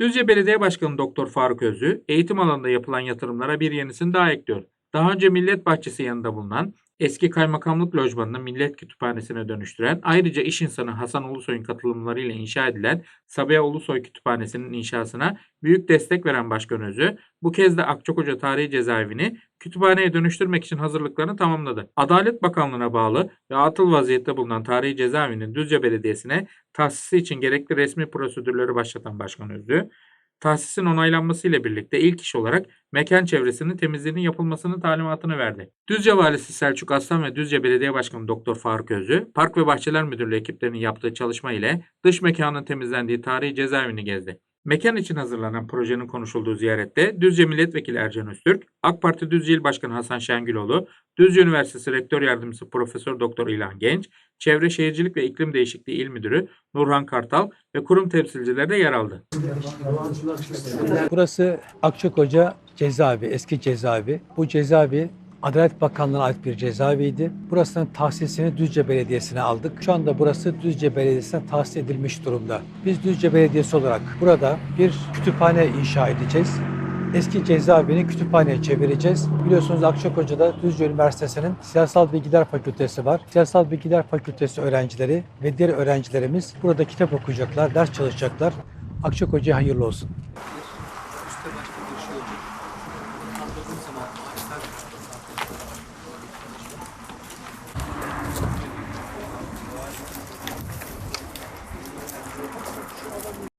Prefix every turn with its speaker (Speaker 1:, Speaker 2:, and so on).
Speaker 1: Düzce Belediye Başkanı Doktor Faruk Özü, eğitim alanında yapılan yatırımlara bir yenisini daha ekliyor. Daha önce Millet Bahçesi yanında bulunan eski kaymakamlık lojmanını Millet Kütüphanesi'ne dönüştüren, ayrıca iş insanı Hasan Ulusoy'un katılımlarıyla inşa edilen Sabiha Ulusoy Kütüphanesi'nin inşasına büyük destek veren Başkan Özü, bu kez de Akçakoca Tarihi Cezaevini kütüphaneye dönüştürmek için hazırlıklarını tamamladı. Adalet Bakanlığı'na bağlı ve atıl vaziyette bulunan Tarihi Cezaevinin Düzce Belediyesi'ne tahsisi için gerekli resmi prosedürleri başlatan Başkan Özü, tahsisin onaylanmasıyla birlikte ilk iş olarak mekan çevresinin temizliğinin yapılmasını talimatını verdi. Düzce Valisi Selçuk Aslan ve Düzce Belediye Başkanı Doktor Faruk Özü, Park ve Bahçeler Müdürlüğü ekiplerinin yaptığı çalışma ile dış mekanın temizlendiği tarihi cezaevini gezdi. Mekan için hazırlanan projenin konuşulduğu ziyarette Düzce Milletvekili Ercan Öztürk, AK Parti Düzce İl Başkanı Hasan Şengüloğlu, Düzce Üniversitesi Rektör Yardımcısı Profesör Doktor İlhan Genç, Çevre Şehircilik ve İklim Değişikliği İl Müdürü Nurhan Kartal ve kurum temsilcileri de yer aldı.
Speaker 2: Burası Akçakoca cezaevi, eski cezaevi. Bu cezaevi Adalet Bakanlığı'na ait bir cezaeviydi. Burasının tahsisini Düzce Belediyesi'ne aldık. Şu anda burası Düzce Belediyesi'ne tahsis edilmiş durumda. Biz Düzce Belediyesi olarak burada bir kütüphane inşa edeceğiz. Eski cezaevini kütüphaneye çevireceğiz. Biliyorsunuz Akçakoca'da Düzce Üniversitesi'nin Siyasal Bilgiler Fakültesi var. Siyasal Bilgiler Fakültesi öğrencileri ve diğer öğrencilerimiz burada kitap okuyacaklar, ders çalışacaklar. Akçakoca'ya hayırlı olsun.
Speaker 3: üstte başka bir şey